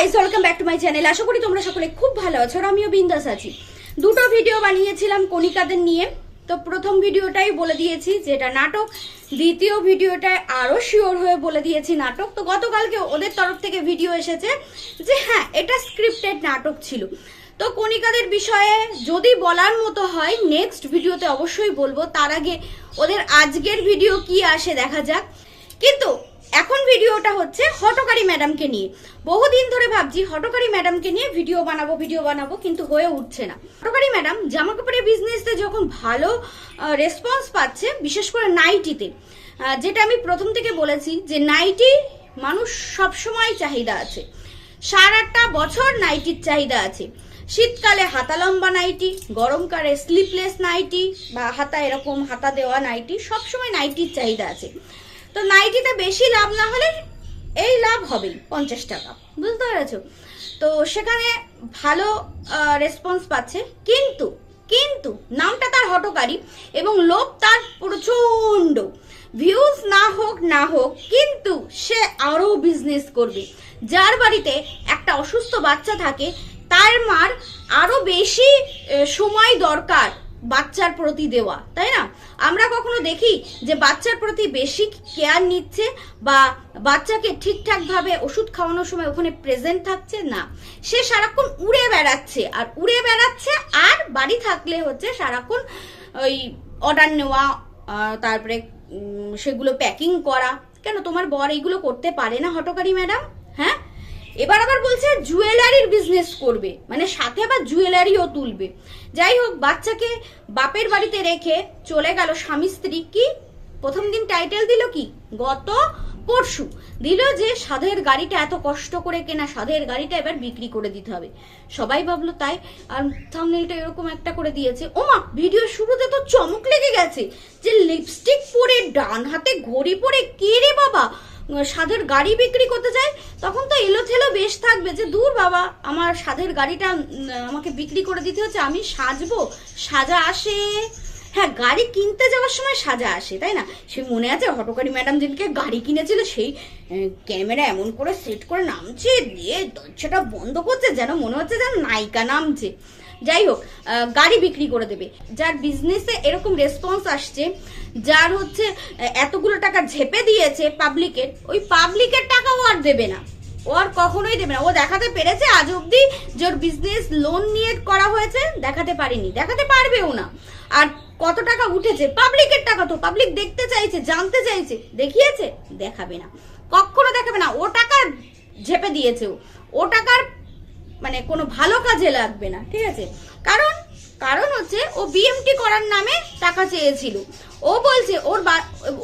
Guys welcome back to my channel আশা করি তোমরা সকলে খুব ভালো আছো আর আমিও বিন্দাস আছি। দুটো ভিডিও বানিয়েছিলাম কণিকাদের নিয়ে। তো প্রথম ভিডিওটাই বলে দিয়েছি, যেটা নাটক। দ্বিতীয় ভিডিওটায় আরও শিওর হয়ে বলে দিয়েছি নাটক। তো গতকালকে ওদের তরফ থেকে ভিডিও এসেছে যে হ্যাঁ এটা স্ক্রিপ্টেড নাটক ছিল। তো কণিকাদের বিষয়ে যদি বলার মতো হয় নেক্সট ভিডিওতে অবশ্যই বলব। তার আগে ওদের আজকের ভিডিও কি আসে দেখা যাক। কিন্তু এখন ভিডিওটা হচ্ছে হটকারী ম্যাডামকে নিয়ে। বহুদিন ধরে ভাবছি হটকারী ম্যাডামকে নিয়ে ভিডিও বানাবো ভিডিও বানাবো, কিন্তু হয়ে উঠছে না। হটকারী ম্যাডাম জামা কাপড়ের বিজনেসে যখন ভালো রেসপন্স পাচ্ছে, বিশেষ করে নাইটিতে যেটা আমি প্রথম থেকে বলেছি যে নাইটি মানুষ সবসময় চাহিদা আছে। সারাটা বছর নাইটির চাহিদা আছে। শীতকালে হাতা লম্বা নাইটি গরমকালে স্লিপলেস নাইটি বা হাতা এরকম হাতা দেওয়া নাইটি সবসময় নাইটির চাহিদা আছে। তো নাইটিতে বেশি লাভ না হলে এই লাভ হবেই, পঞ্চাশ টাকা। বুঝতে পেরেছ? তো সেখানে ভালো রেসপন্স পাচ্ছে। কিন্তু কিন্তু নামটা তার হটকারী এবং লোভ তার প্রচণ্ড ভিউজ না হোক না হোক, কিন্তু সে আরও বিজনেস করবে। যার বাড়িতে একটা অসুস্থ বাচ্চা থাকে, তার মার আরও বেশি সময় দরকার। বাচ্চার প্রতি দেওয়া, তাই না? আমরা কখনো দেখি যে বাচ্চার প্রতি বেশি কেয়ার নিচ্ছে বা বাচ্চাকে ঠিকঠাক ভাবে ওষুধ খাওয়ানোর সময় ওখানে প্রেজেন্ট থাকছে? না। সে সারাক্ষণ উড়ে বেড়াচ্ছে, আর উড়ে বেড়াচ্ছে, আর বাড়ি থাকলে হচ্ছে সারাক্ষণ ওই অর্ডার নেওয়া তারপরে সেগুলো প্যাকিং করা। কেন? তোমার বর এইগুলো করতে পারে না, হটকারী ম্যাডাম? হ্যাঁ? এবার আবার বলছে জুয়েলারির বিজনেস করবে। মানে সাথে আবার জুয়েলারিও তুলবে। যাই হোক, বাচ্চাকে বাপের বাড়িতে রেখে চলে গেল স্বামী স্ত্রী কি? প্রথম দিন টাইটেল দিল কি? গত পরশু। দিল যে সাধের গাড়িটা এত কষ্ট করে কেনা, সাধের গাড়িটা এবার বিক্রি করে দিতে হবে। সবাই ভাবলো, তাই? আর থামনেলটা এরকম একটা করে দিয়েছে। ওমা ভিডিও শুরুতে তো চমক লেগে গেছে যে লিপস্টিক পরে ডান হাতে ঘড়ি পরে কে রে বাবা? সাধের গাড়ি বিক্রি করতে যায় তখন তো এলো থেলো বেশ থাকবে যে, দূর বাবা, আমার সাধের গাড়িটা আমাকে বিক্রি করে দিতে হচ্ছে, আমি সাজবো, সাজা আসে। হ্যাঁ গাড়ি কিনতে যাওয়ার সময় সাজা আসে, তাই না? সে মনে আছে, হটকারী ম্যাডাম যেদিনকে গাড়ি কিনেছিল, সেই ক্যামেরা এমন করে সেট করে নামছে, দিয়ে দরজাটা বন্ধ করছে, যেন মনে হচ্ছে যেন নায়িকা নামছে। যাই হোক গাড়ি বিক্রি করে দেবে। যার বিজনেসে এরকম রেসপন্স আসছে যার হচ্ছে এতগুলো টাকা ঝেপে দিয়েছে পাবলিকের ওই পাবলিকের টাকাও আর দেবে না। ও আর কখনোই দেবে না। ও দেখাতে পেরেছে আজ অব্দি যে ওর বিজনেস লোন নিয়ে করা হয়েছে, দেখাতে পারিনি। দেখাতে পারবেও না। আর কত টাকা উঠেছে? পাবলিকের টাকা তো। পাবলিক দেখতে চাইছে, জানতে চাইছে, দেখিয়েছে, দেখাবে না। কখনো দেখাবে না। ও টাকা ঝেপে দিয়েছে ও। ও টাকার মানে কোনো ভালো কাজে লাগবে না, ঠিক আছে? কারণ কারণ হচ্ছে ও বিএমটি করার নামে টাকা চেয়েছিল। ও বলছে, ওর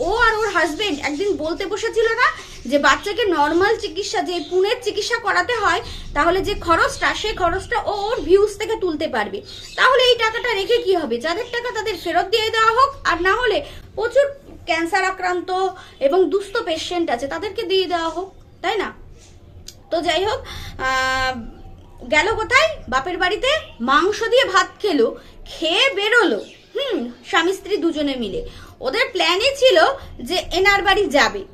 ও আর ওর হাজবেন্ড একদিন বলতে বসেছিল না যে বাচ্চাকে নর্মাল চিকিৎসা, যে পুনের চিকিৎসা করাতে হয়, তাহলে যে খরচটা সেই খরচটা ও ওর ভিউজ থেকে তুলতে পারবে। তাহলে এই টাকাটা রেখে কি হবে? যাদের টাকা তাদের ফেরত দিয়ে দেওয়া হোক, আর না হলে প্রচুর ক্যান্সার আক্রান্ত এবং দুস্থ পেশেন্ট আছে, তাদেরকে দিয়ে দেওয়া হোক, তাই না? তো যাই হোক গেল কোথায়? বাপের বাড়িতে মাংস দিয়ে ভাত খেলো, খেয়ে বেরোলো। হুম, স্বামী স্ত্রী দুজনে মিলে। ওদের প্ল্যানই ছিল যে এনার বাড়ি যাবে।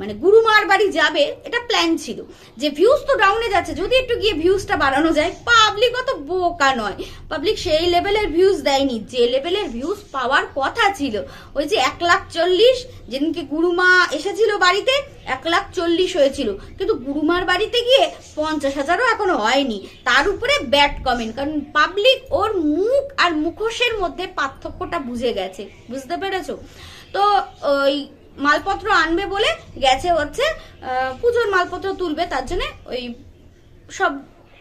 মানে গুরুমার বাড়ি যাবে, এটা প্ল্যান ছিল। যে ভিউজ তো ডাউনে যাচ্ছে, যদি একটু গিয়ে ভিউজটা বাড়ানো যায় পাবলিক অত বোকা নয়। পাবলিক সেই লেভেলের ভিউজ দেয়নি, যে লেভেলের ভিউজ পাওয়ার কথা ছিল। ওই যে এক লাখ চল্লিশ, যেদিনকে গুরুমা এসেছিল বাড়িতে, এক লাখ চল্লিশ হয়েছিল। কিন্তু গুরুমার বাড়িতে গিয়ে পঞ্চাশ হাজারও এখনও হয়নি। তার উপরে ব্যাড কমেন্ট কারণ পাবলিক ওর মুখ আর মুখোশের মধ্যে পার্থক্যটা বুঝে গেছে। বুঝতে পেরেছ? তো ওই মালপত্র আনবে বলে গেছে হচ্ছে পুজোর মালপত্র তুলবে, তার জন্য ওই সব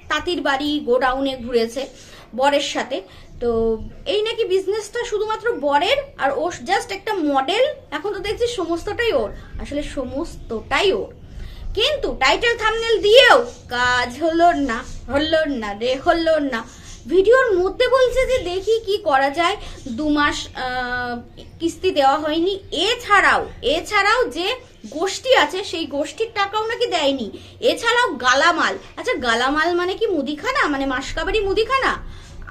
তাঁতির বাড়ি গোডাউনে ঘুরেছে বরের সাথে। তো এই নাকি বিজনেসটা শুধুমাত্র বরের আর ও জাস্ট একটা মডেল এখন তো দেখছি সমস্তটাই ওর। আসলে সমস্তটাই ওর। কিন্তু টাইটেল থামনেল দিয়েও কাজ হলো না হলো না রে, হলো না। ভিডিওর মধ্যে বলছে যে দেখি কি করা যায়। দু মাস কিস্তি দেওয়া হয়নি। এছাড়াও এছাড়াও যে গোষ্ঠী আছে, সেই গোষ্ঠীর টাকাও নাকি দেয়নি। এছাড়াও গালামাল। আচ্ছা গালামাল মানে কি মুদিখানা? মানে মাসকাবারি মুদিখানা?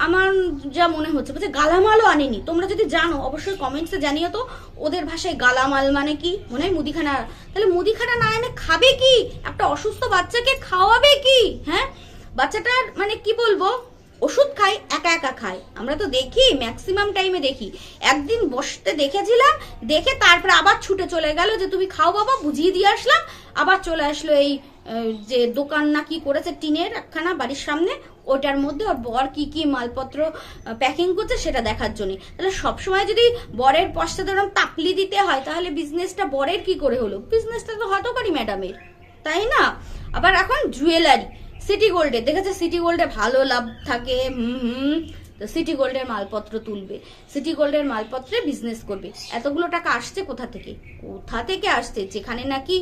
আমার যা মনে হচ্ছে, বলছে গালামালও আনেনি। তোমরা যদি জানো, অবশ্যই কমেন্টসে জানিও তো, ওদের ভাষায় গালামাল মানে কি? মনে হয় মুদিখানা। তাহলে মুদিখানা না এনে খাবে কি? একটা অসুস্থ বাচ্চাকে খাওয়াবে কি? হ্যাঁ? বাচ্চাটার মানে কি বলব? ওষুধ খাই, একা একা খাই। আমরা তো দেখি ম্যাক্সিমাম টাইমে দেখি। একদিন বসতে দেখেছিলাম, দেখে তারপরে আবার ছুটে চলে গেল যে, তুমি খাও বাবা, বুঝিয়ে দিয়ে আসলাম। আবার চলে আসলো এই যে দোকান না কি করেছে টিনের একখানা বাড়ির সামনে। ওটার মধ্যে ওর বর কি কি মালপত্র প্যাকিং করছে সেটা দেখার জন্য। তাহলে সবসময় যদি বরের পশ্চাতে এরকম তাকলি দিতে হয়, তাহলে বিজনেসটা বরের কি করে হলো? বিজনেসটা তো হতে পারি ম্যাডামের তাই না? আবার এখন জুয়েলারি সিটি গোল্ডে দেখেছে? সিটি গোল্ডে ভালো লাভ থাকে তো সিটি গোল্ডের মালপত্র তুলবে। সিটি গোল্ডের মালপত্রে বিজনেস করবে। এতগুলো টাকা আসছে কোথা থেকে? কোথা থেকে আসছে? যেখানে নাকি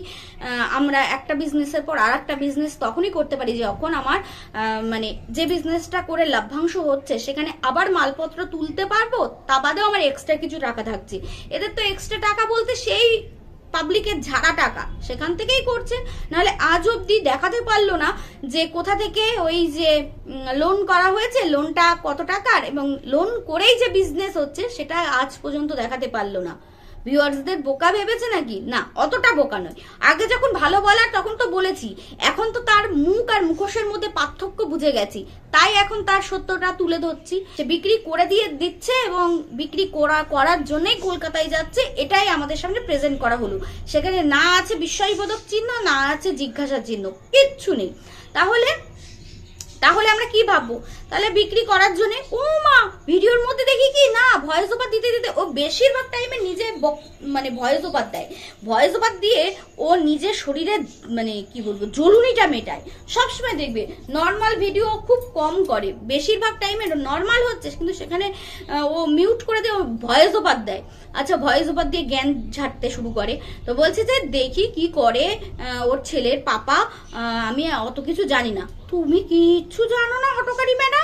আমরা একটা বিজনেসের পর আর একটা বিজনেস তখনই করতে পারি যখন আমার মানে যে বিজনেসটা করে লাভ্যাংশ হচ্ছে, সেখানে আবার মালপত্র তুলতে পারব, তা বাদেও আমার এক্সট্রা কিছু টাকা থাকছে। এদের তো এক্সট্রা টাকা বলতে সেই পাবলিকের ঝাড়া টাকা সেখান থেকেই করছে। নাহলে আজ অবধি দেখাতে পারল না যে কোথা থেকে ওই যে লোন করা হয়েছে লোনটা কত টাকার এবং লোন করেই যে বিজনেস হচ্ছে, সেটা আজ পর্যন্ত দেখাতে পারল না। ভিউয়ার্সদের বোকা ভেবেছে নাকি? না, অতটা বোকা নয়। আগে যখন ভালো বলার, তখন তো বলেছি। এখন তো তার মুখ আর মুখোশের মধ্যে পার্থক্য বুঝে গেছি। তাই এখন তার সত্যটা তুলে ধরছি সে বিক্রি করে দিয়ে দিচ্ছে এবং বিক্রি করা, করার জন্যই কলকাতায় যাচ্ছে, এটাই আমাদের সামনে প্রেজেন্ট করা হলো। সেখানে না আছে বিস্ময়বোধক চিহ্ন, না আছে জিজ্ঞাসা চিহ্ন, কিচ্ছু নেই। তাহলে তাহলে আমরা কি ভাববো? তাহলে বিক্রি করার জন্য? ও মা, ভিডিওর মধ্যে দেখি কি? না ভয়েস ওভার দিতে দিতে ও বেশিরভাগ টাইমে নিজে মানে ভয়েস ওভার দেয়। ভয়েস ওভার দিয়ে ও নিজের শরীরে মানে কি বলব জ্বলুনিটা মেটায়। সবসময় দেখবে নর্মাল ভিডিও খুব কম করে। বেশিরভাগ টাইমে নর্মাল হচ্ছে, কিন্তু সেখানে ও মিউট করে দিয়ে ও ভয়েস ওভার দেয়। আচ্ছা ভয়েস ওভার দিয়ে জ্ঞান ঝাড়তে শুরু করে। তো বলছে যে, দেখি কি করে ওর ছেলের পাপা আমি অত কিছু জানি না। তুমি কিচ্ছু জানো না, হটকারী ম্যাডাম?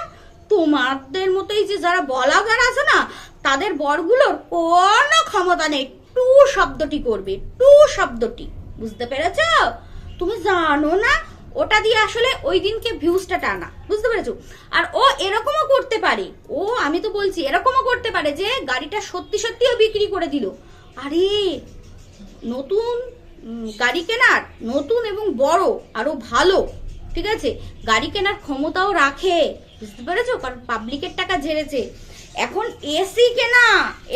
তোমাদের মতোই যে যারা বলাগার আছে না, তাদের বরগুলোর কোনো ক্ষমতা নেই। টু শব্দটি করবে, টু শব্দটি। বুঝতে পেরেছ? তুমি জানো না, ওটা দিয়ে আসলে ওই দিনকে ভিউজটা টানা। বুঝতে পেরেছ? আর ও এরকমও করতে পারে। ও, আমি তো বলছি, এরকমও করতে পারে যে গাড়িটা সত্যি সত্যিও বিক্রি করে দিল। আরে, নতুন গাড়ি কেনার, নতুন এবং বড় আরও ভালো, ঠিক আছে? গাড়ি কেনার ক্ষমতাও রাখে। বুঝতে পেরেছ? কারণ পাবলিকের টাকা ঝেড়েছে। এখন এসি কেনা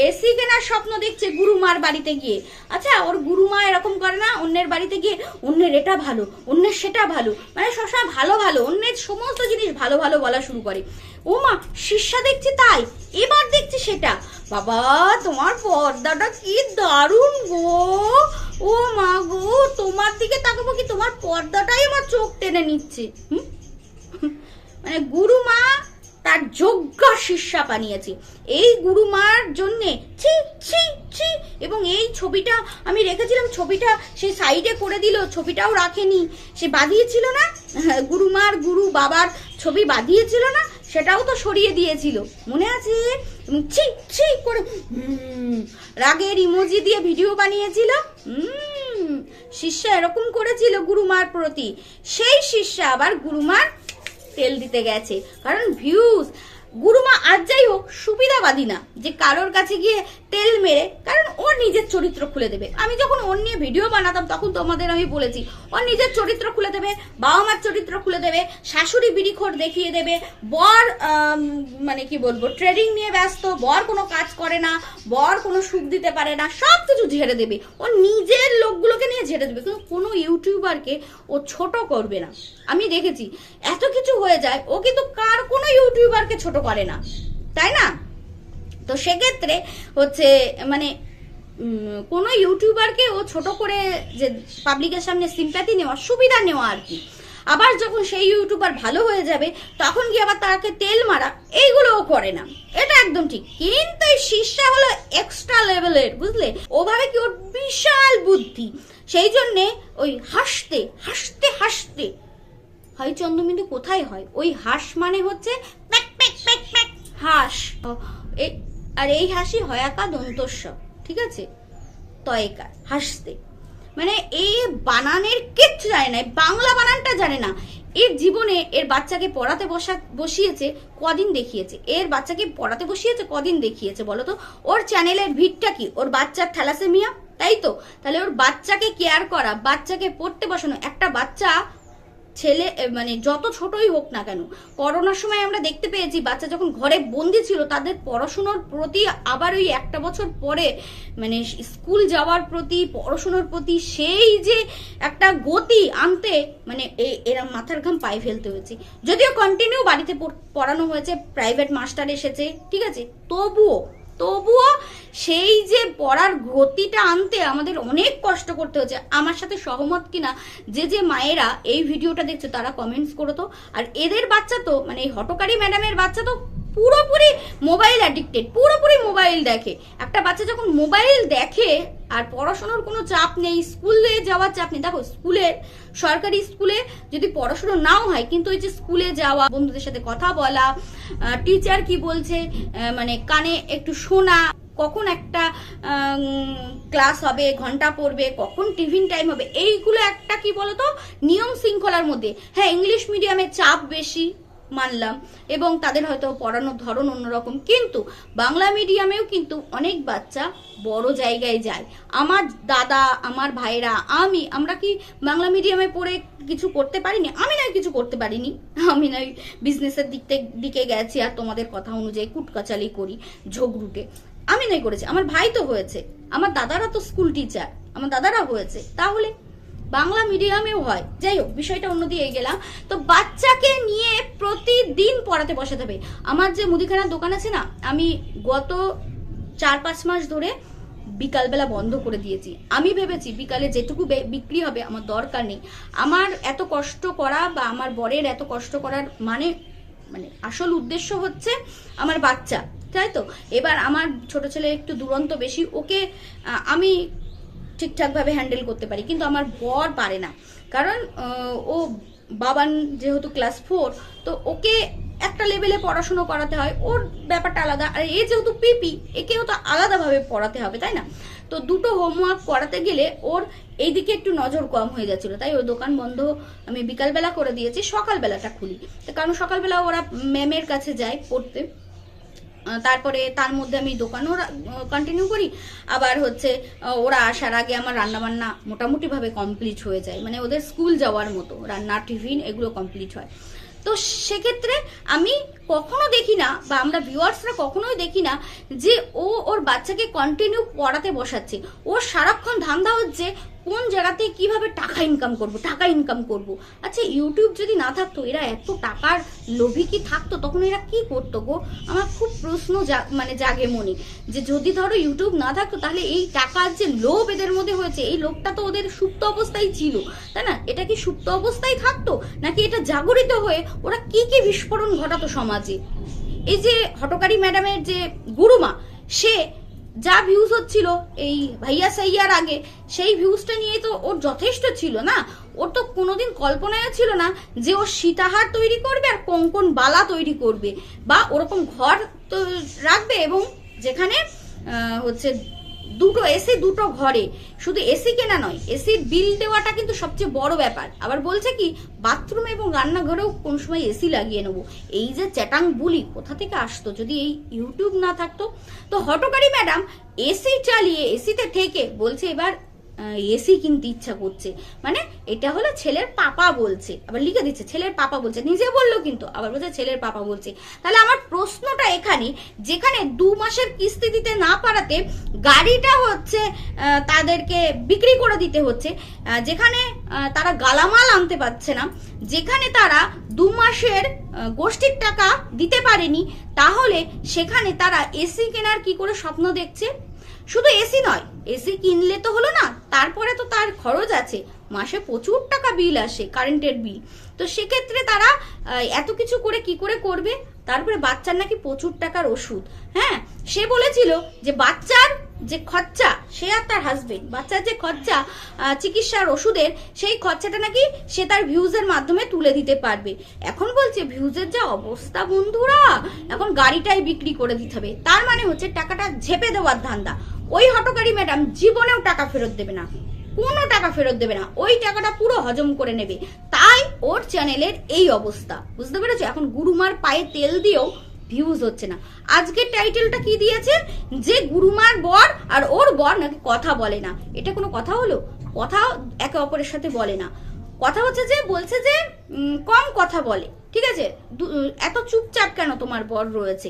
এসি কেনার স্বপ্ন দেখছে গুরুমার বাড়িতে গিয়ে। আচ্ছা ওর গুরুমা এরকম করে না, অন্যের বাড়িতে গিয়ে অন্যের এটা ভালো, অন্যের সেটা ভালো। মানে সবসময় ভালো ভালো, অন্যের সমস্ত জিনিস ভালো ভালো বলা শুরু করে। ও মা শীর্ষা দেখছি তাই, এবার দেখছি সেটা। বাবা, তোমার পর্দাটা কি দারুণ গো। ও মা গো, তোমার দিকে তাকাবো কি, তোমার পর্দাটাই আমার চোখ টেনে নিচ্ছে। হুম? মানে গুরুমা তার যোগ্য শিষ্যা বানিয়েছে। এই গুরুমার জন্যে ছি ছি ছি, এবং এই ছবিটা আমি রেখেছিলাম, ছবিটা সে সাইডে করে দিল, ছবিটাও রাখেনি। সে বাঁধিয়েছিল না? গুরুমার গুরু বাবার ছবি বাঁধিয়েছিল না? সেটাও তো সরিয়ে দিয়েছিল। মনে আছে? ছি ছি করে রাগের ইমোজি দিয়ে ভিডিও বানিয়েছিল। শিষ্যা এরকম করেছিল গুরুমার প্রতি। সেই শিষ্যা আবার গুরুমার তেল দিতে গেছে। কারণ ভিউজ গুরুমা আর যাই হোক সুবিধাবাদী না। যে কারোর কাছে গিয়ে তেল মেরে, কারণ ও নিজের চরিত্র খুলে দেবে। আমি যখন ওর নিয়ে ভিডিও বানাতাম, তখন তোমাদের আমি বলেছি ওর নিজের চরিত্র খুলে দেবে, বাবা মার চরিত্র খুলে দেবে, শাশুড়ি বিড়িখোর দেখিয়ে দেবে, বর মানে কি বলব ট্রেডিং নিয়ে ব্যস্ত, বর কোনো কাজ করে না, বর কোনো সুখ দিতে পারে না, সব কিছু ঝেড়ে দেবে। ও নিজের লোকগুলোকে নিয়ে ঝেড়ে দেবে, কিন্তু কোনো ইউটিউবারকে ও ছোট করবে না। আমি দেখেছি, এত কিছু হয়ে যায়, ও কিন্তু কার কোনো ইউটিউবারকে ছোট করে না। তাই না? তো সেক্ষেত্রে হচ্ছে মানে কোনো ইউটিউবারকে ও ছোট করে যে পাবলিকের সামনে সিম্প্যাথি নেওয়া, সুবিধা নেওয়া আর কি। আবার যখন সেই ইউটিউবার ভালো হয়ে যাবে, তখন কি আবার তাকে তেল মারা এইগুলোও করে না। এটা একদম ঠিক। কিন্তু এই শীর্ষা হলো এক্সট্রা লেভেলের বুঝলে? ওভাবে কি ওর বিশাল বুদ্ধি। সেই জন্যে ওই হাসতে হাসতে হাসতে হয় চন্দ্রবিন্দু কোথায় হয়? ওই হাঁস মানে হচ্ছে হাঁস। আর এই হাসি হয়াকা দন্তস্ব, ঠিক আছে? তয়কার, হাসতে। মানে এই বানানের কিচ্ছু জানে না বাংলা বানানটা জানে না। এর জীবনে এর বাচ্চাকে পড়াতে বসা, বসিয়েছে, কদিন দেখিয়েছে। এর বাচ্চাকে পড়াতে বসিয়েছে, কদিন দেখিয়েছে বলো তো ওর চ্যানেলের ভিড়টা কি? ওর বাচ্চার থ্যালাসেমিয়া? তাই তো? তাহলে ওর বাচ্চাকে কেয়ার করা, বাচ্চাকে পড়তে বসানো, একটা বাচ্চা ছেলে মানে যত ছোটই হোক না কেন, করোনার সময় আমরা দেখতে পেয়েছি বাচ্চা যখন ঘরে বন্দি ছিল, তাদের পড়াশুনোর প্রতি আবার ওই একটা বছর পরে মানে স্কুল যাওয়ার প্রতি, পড়াশুনোর প্রতি সেই যে একটা গতি আনতে মানে এরা মাথার ঘাম পায়ে ফেলতে হয়েছে। যদিও কন্টিনিউ বাড়িতে পড়- পড়ানো হয়েছে প্রাইভেট মাস্টার এসেছে, ঠিক আছে? তবুও তবুও সেই যে পড়ার গতিটা আনতে আমাদের অনেক কষ্ট করতে হচ্ছে। আমার সাথে সহমত কিনা, যে যে মায়েরা এই ভিডিওটা দেখছে তারা কমেন্টস করো তো। আর এদের বাচ্চা তো মানে এই হটকারী ম্যাডামের বাচ্চা তো পুরোপুরি মোবাইল অ্যাডিক্টেড পুরোপুরি মোবাইল দেখে। একটা বাচ্চা যখন মোবাইল দেখে আর পড়াশোনার কোনো চাপ নেই, স্কুলে যাওয়ার চাপ নেই। দেখো স্কুলের সরকারি স্কুলে যদি পড়াশোনা নাও হয়, কিন্তু ওই যে স্কুলে যাওয়া, বন্ধুদের সাথে কথা বলা টিচার কি বলছে মানে কানে একটু শোনা, কখন একটা ক্লাস হবে, ঘণ্টা পড়বে, কখন টিফিন টাইম হবে, এইগুলো একটা কি বলতো, নিয়ম শৃঙ্খলার মধ্যে। হ্যাঁ ইংলিশ মিডিয়ামে চাপ বেশি মানলাম এবং তাদের হয়তো পড়ানোর ধরন অন্যরকম। কিন্তু বাংলা মিডিয়ামেও কিন্তু অনেক বাচ্চা বড় জায়গায় যায়। আমার দাদা, আমার ভাইরা, আমি, আমরা কি বাংলা মিডিয়ামে পড়ে কিছু করতে পারিনি? আমি নয় কিছু করতে পারিনি। আমি নয় বিজনেসের দিক দিকে গেছি আর তোমাদের কথা অনুযায়ী কুটকাচালি করি ঝোগরুটে আমি নয় করেছি। আমার ভাই তো হয়েছে। আমার দাদারা তো স্কুল টিচার আমার দাদারা হয়েছে। তাহলে বাংলা মিডিয়ামেও হয়। যাই হোক, বিষয়টা অন্যদিকে গেলাম। তো বাচ্চাকে নিয়ে প্রতিদিন পড়াতে বসাতে হবে। আমার যে মুদিখানার দোকান আছে না, আমি গত চার পাঁচ মাস ধরে বিকালবেলা বন্ধ করে দিয়েছি। আমি ভেবেছি বিকালে যেটুকু বিক্রি হবে, আমার দরকার নেই। আমার এত কষ্ট করা বা আমার বরের এত কষ্ট করার মানে মানে আসল উদ্দেশ্য হচ্ছে আমার বাচ্চা, তাই তো? এবার আমার ছোট ছেলে একটু দুরন্ত বেশি, ওকে আমি ঠিকঠাকভাবে হ্যান্ডেল করতে পারি, কিন্তু আমার বর পারে না। কারণ ও বাবান যেহেতু ক্লাস ফোর, তো ওকে একটা লেভেলে পড়াশুনো করাতে হয়, ওর ব্যাপারটা আলাদা। আর এ যেহেতু পিপি, একেও তো আলাদাভাবে পড়াতে হবে, তাই না? তো দুটো হোমওয়ার্ক করাতে গেলে ওর এইদিকে একটু নজর কম হয়ে যাচ্ছিল, তাই ওর দোকান বন্ধ আমি বিকালবেলা করে দিয়েছি, সকালবেলাটা খুলি। কারণ সকালবেলা ওরা ম্যামের কাছে যায় পড়তে। তারপরে তার মধ্যে আমি দোকানও কন্টিনিউ করি। আবার হচ্ছে ওরা আসার আগে আমার রান্নাবান্না মোটামুটিভাবে কমপ্লিট হয়ে যায়। মানে ওদের স্কুল যাওয়ার মতো রান্না টিফিন এগুলো কমপ্লিট হয়। তো সেক্ষেত্রে আমি কখনো দেখি না, বা আমরা ভিউয়ার্সরা কখনোই দেখি না যে ও ওর বাচ্চাকে কন্টিনিউ পড়াতে বসাচ্ছে। ওর সারাক্ষণ ধান্দা হচ্ছে কোন জায়গাতে কীভাবে টাকা ইনকাম করব, টাকা ইনকাম করব। আচ্ছা ইউটিউব যদি না থাকতো, এরা এত টাকার লোভী কি থাকতো? তখন এরা কি করতো গো? আমার খুব প্রশ্ন মানে জাগে মনে। যে যদি ধরো ইউটিউব না থাকতো, তাহলে এই টাকার যে লোভ এদের মধ্যে হয়েছে, এই লোভটা তো ওদের সুপ্ত অবস্থায় ছিল, তাই না? এটা কি সুপ্ত অবস্থায় থাকতো? নাকি এটা জাগরিত হয়ে ওরা কি কি বিস্ফোরণ ঘটাতো সমাজে? এই যে হটকারী ম্যাডামের যে গুরুমা, সে যা ভিউজ হচ্ছিল এই ভাইয়া সাইয়ার আগে, সেই ভিউজটা নিয়ে তো ওর যথেষ্ট ছিল না। ওর তো কোনোদিন কল্পনায় ছিল না যে ও সীতাহার তৈরি করবে আর কোঙ্কন বালা তৈরি করবে। বা ওরকম ঘর তো রাখবে এবং যেখানে হচ্ছে দুটো এসি, দুটো ঘরে। শুধু এসি কেনা নয়, এসির বিল দেওয়াটা কিন্তু সবচেয়ে বড় ব্যাপার। আবার বলছে কি বাথরুম এবং রান্নাঘরেও কোন সময় এসি লাগিয়ে নেব। এই যে চ্যাটাং বুলি, কোথা থেকে আসতো? যদি এই ইউটিউব না থাকতো। তো হটকারী ম্যাডাম, এসি চালিয়ে, এসিতে থেকে বলছে এবার এসি কিনতে ইচ্ছা করছে। মানে এটা হলো ছেলের পাপা বলছে। আবার লিখে দিচ্ছে, ছেলের পাপা বলছে। নিজে বলল কিন্তু, আবার বলছে, ছেলের পাপা বলছে। তাহলে আমার প্রশ্নটা এখানে, যেখানে দু মাসের কিস্তি দিতে না পারাতে গাড়িটা হচ্ছে তাদেরকে বিক্রি করে দিতে হচ্ছে যেখানে তারা গালামাল আনতে পারছে না, যেখানে তারা দু মাসের গোষ্ঠীর টাকা দিতে পারেনি, তাহলে সেখানে তারা এসি কেনার কি করে স্বপ্ন দেখছে? শুধু এসি নয় এসি কিনলে তো হলো না, তারপরে তো তার খরচ আছে। মাসে প্রচুর টাকা বিল আসে কারেন্টের বিল তো সেক্ষেত্রে তারা এত কিছু করে কি করে করবে? তারপরে বাচ্চার নাকি প্রচুর টাকার ওষুধ। হ্যাঁ সে বলেছিল যে বাচ্চার যে খরচা, সে আর তার হাজবেন্ড বাচ্চার যে খরচা চিকিৎসার ওষুধের, সেই খরচাটা নাকি সে তার ভিউজের মাধ্যমে তুলে দিতে পারবে। এখন বলছে ভিউজের যা অবস্থা বন্ধুরা, এখন গাড়িটাই বিক্রি করে দিতে হবে। তার মানে হচ্ছে টাকাটা ঝেপে দেওয়ার ধান্দা। ওই হটকারী ম্যাডাম জীবনেও টাকা ফেরত দেবে না। কোনো টাকা ফেরত দেবে না। ওই টাকাটা পুরো হজম করে নেবে। তাই ওর চ্যানেলের এই অবস্থা। বুঝতে পেরেছ? এখন গুরুমার পায়ে তেল দিয়েও ভিউজ হচ্ছে না। আজকের টাইটেলটা কি দিয়েছে যে গুরুমার বর আর ওর বর নাকি কথা বলে না। এটা কোনো কথা হলো? কথা একে অপরের সাথে বলে না। কথা হচ্ছে যে, বলছে যে কম কথা বলে। ঠিক আছে? এত চুপচাপ কেন তোমার বর রয়েছে?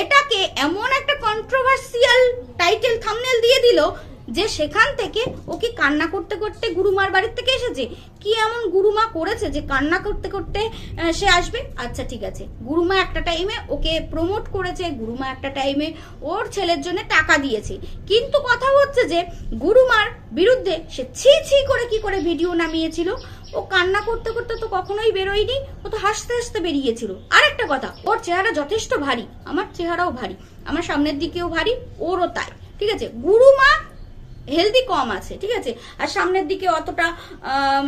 এটাকে এমন একটা কন্ট্রোভার্সিয়াল টাইটেল থামনেল দিয়ে দিল যে সেখান থেকে ও কি কান্না করতে করতে গুরুমার বাড়ির থেকে এসেছে? কি এমন গুরুমা করেছে যে কান্না করতে করতে সে আসবে? আচ্ছা ঠিক আছে। গুরুমা একটা টাইমে ওকে প্রমোট করেছে, গুরুমা একটা টাইমে ওর ছেলের জন্য টাকা দিয়েছে। কিন্তু কথা হচ্ছে যে গুরুমার বিরুদ্ধে সে ছি ছি করে কি করে ভিডিও নামিয়েছিল? ও কান্না করতে করতে তো কখনোই বেরোয়নি, ও তো হাসতে হাসতে বেরিয়েছিল। আর একটা কথা, ওর চেহারা যথেষ্ট ভারী, আমার চেহারাও ভারী, আমার সামনের দিকেও ভারী, ওরও তাই, ঠিক আছে? গুরু মা হেলদি কম আছে, ঠিক আছে? আর সামনের দিকে অতটা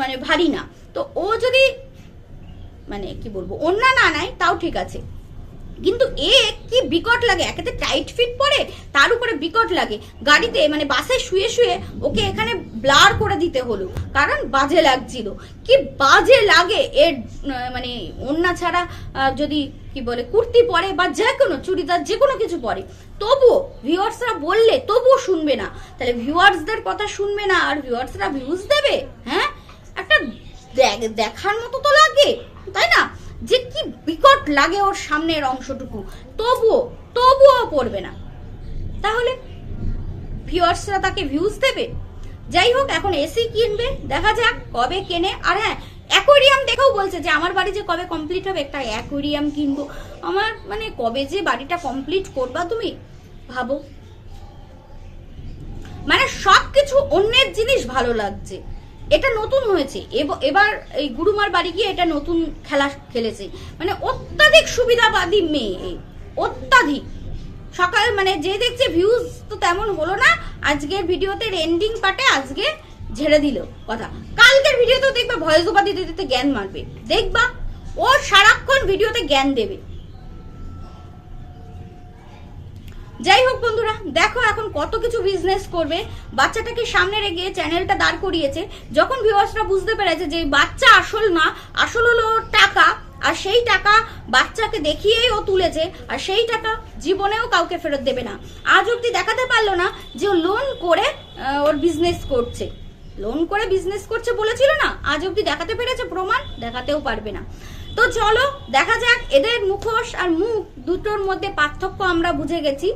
মানে ভারী না। তো ও যদি মানে কি বলব, অন্য না নাই তাও ঠিক আছে। কিন্তু এ কি বিকট লাগে? একেতে টাইট ফিট পরে, তার উপরে বিকট লাগে। গাড়িতে মানে বাসে শুয়ে শুয়ে ওকে এখানে ব্লার করে দিতে হলো। কারণ বাজে লাগছিল। কি বাজে লাগে এর মানে অন্যা ছাড়া যদি কি বলে, কুর্তি পরে বা যে কোনো চুড়িদার, যে কোনো কিছু পরে। তবুও ভিউয়ার্সরা বললে তবুও শুনবে না। তাহলে ভিউয়ার্সদের কথা শুনবে না, আর ভিউয়ার্সরা ভিউজ দেবে? হ্যাঁ? একটা দেখ- দেখার মতো তো লাগে, তাই না? যে কি বিকট লাগে ওর সামনের অংশটুকু। তবুও তবুও পড়বে না। তাহলে ভিউয়ার্সরা তাকে ভিউজ দেবে? যাই হোক, এখন এসি কিনবে, দেখা যাক কবে কেনে। আর হ্যাঁ অ্যাকোরিয়াম দেখেও বলছে যে আমার বাড়ি যে কবে কমপ্লিট হবে, একটা অ্যাকোরিয়াম কিনবো। আমার মানে কবে যে বাড়িটা কমপ্লিট করবা তুমি, ভাবো। মানে সবকিছু অন্যের জিনিস ভালো লাগছে। এটা নতুন হয়েছে। এব- এবার এই গুরুমার বাড়ি গিয়ে এটা নতুন খেলা খেলেছে। মানে অত্যাধিক সুবিধাবাদী মেয়ে অত্যাধিক। সকাল মানে যে দেখছে ভিউজ তো তেমন হলো না। আজকের ভিডিওতে এন্ডিং পার্টে আজকে ঝেড়ে দিল কথা। কালকের ভিডিওতেও দেখবে ভয়েস দিতে দিতে জ্ঞান মারবে। দেখবা ও সারাক্ষণ ভিডিওতে জ্ঞান দেবে। যাই হোক বন্ধুরা, দেখো এখন কত কিছু বিজনেস করবে। বাচ্চাটাকে সামনে রেখে চ্যানেলটা দাঁড় করিয়েছে। যখন ভিউয়ার্সরা বুঝতে পেরেছে যে বাচ্চা আসল না, আসল হলো টাকা, আর সেই টাকা বাচ্চাকে দেখিয়েই ও তুলেছে, আর সেই টাকা জীবনেও কাউকে ফেরত দেবে না। আজ অব্দি দেখাতে পারল না যে ও লোন করে ওর বিজনেস করছে। লোন করে বিজনেস করছে বলেছিল না? আজ অব্দি দেখাতে পেরেছে প্রমাণ? দেখাতেও পারবে না। তো চলো, দেখা যাক, এদের মুখোশ আর মুখ দুটোর মধ্যে পার্থক্য আমরা বুঝে গেছি।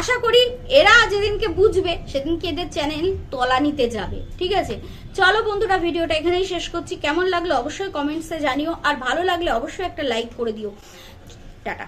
আশা করি এরা যেদিনকে বুঝবে, সেদিনকে এদের চ্যানেল তলানিতে যাবে, ঠিক আছে? চলো বন্ধুরা, ভিডিওটা এখানেই শেষ করছি। কেমন লাগল অবশ্যই কমেন্টসে জানিও, আর ভালো লাগলে অবশ্যই একটা লাইক করে দিও। টাটা।